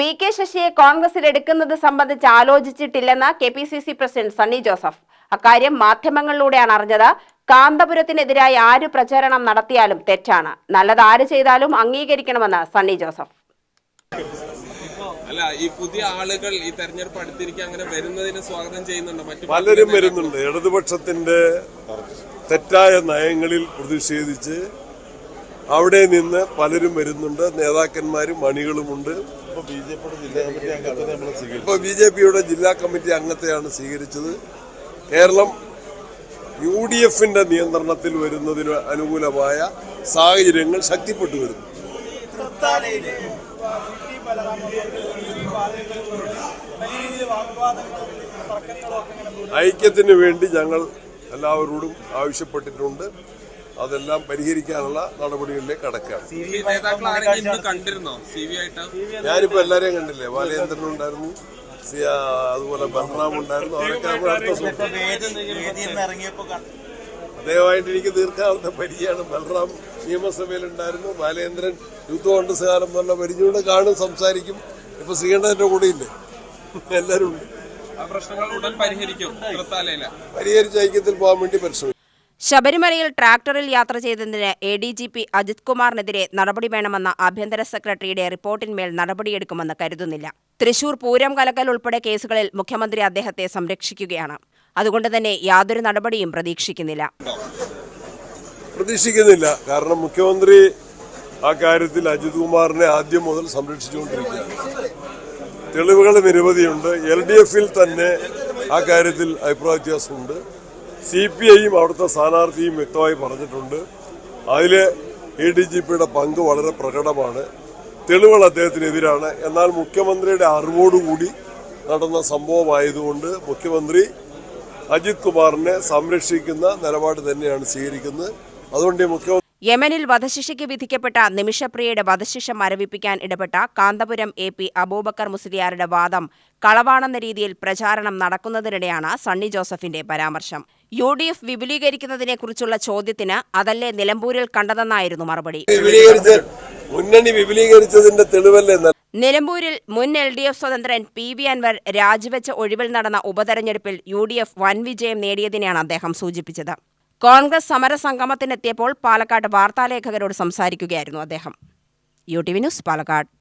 P K ശശിയെ കോൺഗ്രസിൽ എടുക്കുന്നത് സംബന്ധിച്ച് ആലോചിച്ചിട്ടില്ലെന്ന് K P C C president Sunny Joseph. അക്കാര്യം മാധ്യമങ്ങളിലൂടെയാണ് അറിഞ്ഞത്. കാന്തപുരത്തിനെതിരായി ആര് പ്രചരണം നടത്തിയാലും തെറ്റാണ്. നല്ലത് ആര് ചെയ്താലും അംഗീകരിക്കണമെന്ന് സണ്ണി ജോസഫ്. അല്ല ഈ പുതിയ ആളുകൾ ഈ തെരഞ്ഞെടുപ്പ് അടുത്തിരിക്കുക അങ്ങനെ വരുന്നതിന് സ്വാഗതം ചെയ്യുന്നുണ്ട്? മറ്റു പലരും വരുന്നുണ്ട്. ഇടതുപക്ഷത്തിന്റെ തെറ്റായ നയങ്ങളിൽ പ്രതിഷേധിച്ച് അവിടെ നിന്ന് പലരും വരുന്നുണ്ട്. നേതാക്കന്മാരും മണികളുമുണ്ട്. ഇപ്പൊ ബി ജെ പിയുടെ ജില്ലാ കമ്മിറ്റി അംഗത്തെയാണ് സ്വീകരിച്ചത്. കേരളം യു ഡി എഫിന്റെ നിയന്ത്രണത്തിൽ വരുന്നതിന് അനുകൂലമായ സാഹചര്യങ്ങൾ ശക്തിപ്പെട്ടു വരുന്നു. ഐക്യത്തിന് വേണ്ടി ഞങ്ങൾ എല്ലാവരോടും ആവശ്യപ്പെട്ടിട്ടുണ്ട്. അതെല്ലാം പരിഹരിക്കാനുള്ള നടപടികളിലേക്ക് കടക്കാം ഈ നേതാക്കൾ കണ്ടിരുന്നോ? സി വി ആയിട്ട്? ഞാനിപ്പോ എല്ലാരെയും കണ്ടില്ലേ? ബാലചന്ദ്രൻ ഉണ്ടായിരുന്നു. സി- ആ, അതുപോലെ ബഹ്റാം ഉണ്ടായിരുന്നു. അവരൊക്കെ നമ്മുടെ അടുത്ത അദ്ദേഹമായിട്ട് എനിക്ക് തീർക്കാവുന്ന പരിചയമാണ്. ബൽറാം നിയമസഭയിൽ ഉണ്ടായിരുന്നു ബാലേന്ദ്രൻ യൂത്ത് കോൺഗ്രസ് കാലം നല്ല പരിചയമുണ്ട്. കാണും സംസാരിക്കും. ഇപ്പൊ ശ്രീകണ്ഠന്റെ കൂടെ ഇല്ലേ? എല്ലാവരും പരിഹരിക്കും. പരിഹരിച്ച് ഐക്യത്തിൽ പോകാൻ വേണ്ടി പരിശ്രമിക്കും. ശബരിമലയിൽ ട്രാക്ടറിൽ യാത്ര ചെയ്തതിന് A D G P Ajith കുമാറിനെതിരെ നടപടി വേണമെന്ന ആഭ്യന്തര സെക്രട്ടറിയുടെ റിപ്പോർട്ടിന്മേൽ നടപടിയെടുക്കുമെന്ന് കരുതുന്നില്ല. തൃശൂർ പൂരം കലക്കൽ ഉൾപ്പെടെ കേസുകളിൽ മുഖ്യമന്ത്രി അദ്ദേഹത്തെ സംരക്ഷിക്കുകയാണ്. അതുകൊണ്ട് തന്നെ യാതൊരു നടപടിയും പ്രതീക്ഷിക്കുന്നില്ല. പ്രതീക്ഷിക്കുന്നില്ല. കാരണം മുഖ്യമന്ത്രി ആ കാര്യത്തിൽ അജിത് കുമാറിനെ ആദ്യം മുതൽ സംരക്ഷിച്ചുകൊണ്ടിരിക്കുകയാണ്. തെളിവുകൾ നിരവധിയുണ്ട്. എൽ ഡി എഫിൽ തന്നെ ആ കാര്യത്തിൽ അഭിപ്രായ വ്യത്യാസമുണ്ട്. സി പി ഐയും അവിടുത്തെ സ്ഥാനാർത്ഥിയും വ്യക്തമായി പറഞ്ഞിട്ടുണ്ട്. അതിൽ എ ഡി ജി പിയുടെ പങ്ക് വളരെ പ്രകടമാണ്. തെളിവുകൾ അദ്ദേഹത്തിനെതിരാണ്. എന്നാൽ മുഖ്യമന്ത്രിയുടെ അറിവോടുകൂടി നടന്ന സംഭവമായതുകൊണ്ട് മുഖ്യമന്ത്രി അജിത് കുമാറിനെ സംരക്ഷിക്കുന്ന നിലപാട് തന്നെയാണ് സ്വീകരിക്കുന്നത്. അതുകൊണ്ട് ഈ യമനിൽ വധശിക്ഷയ്ക്ക് വിധിക്കപ്പെട്ട നിമിഷപ്രിയയുടെ വധശിക്ഷ മരവിപ്പിക്കാൻ ഇടപെട്ട കാന്തപുരം എ പി അബൂബക്കർ മുസ്ലിയാരുടെ വാദം കളവാണെന്ന രീതിയിൽ പ്രചാരണം നടക്കുന്നതിനിടെയാണ് സണ്ണി ജോസഫിന്റെ പരാമർശം. യു ഡി എഫ് വിപുലീകരിക്കുന്നതിനെക്കുറിച്ചുള്ള ചോദ്യത്തിന് അതല്ലേ നിലമ്പൂരിൽ കണ്ടതെന്നായിരുന്നു മറുപടി. മുന്നണി വിപുലീകരിച്ചതിന്റെ തെളിവല്ലേ നിലമ്പൂരിൽ മുൻ എൽ ഡി എഫ് സ്വതന്ത്രൻ പി വി അൻവർ രാജിവെച്ച ഒഴിവിൽ നടന്ന ഉപതെരഞ്ഞെടുപ്പിൽ യു ഡി എഫ് വൻ വിജയം നേടിയതിനെയാണ് അദ്ദേഹം സൂചിപ്പിച്ചത്. കോൺഗ്രസ് സമരസംഗമത്തിനെത്തിയപ്പോൾ പാലക്കാട് വാർത്താലേഖകരോട് സംസാരിക്കുകയായിരുന്നു അദ്ദേഹം. U T V news Palakkad.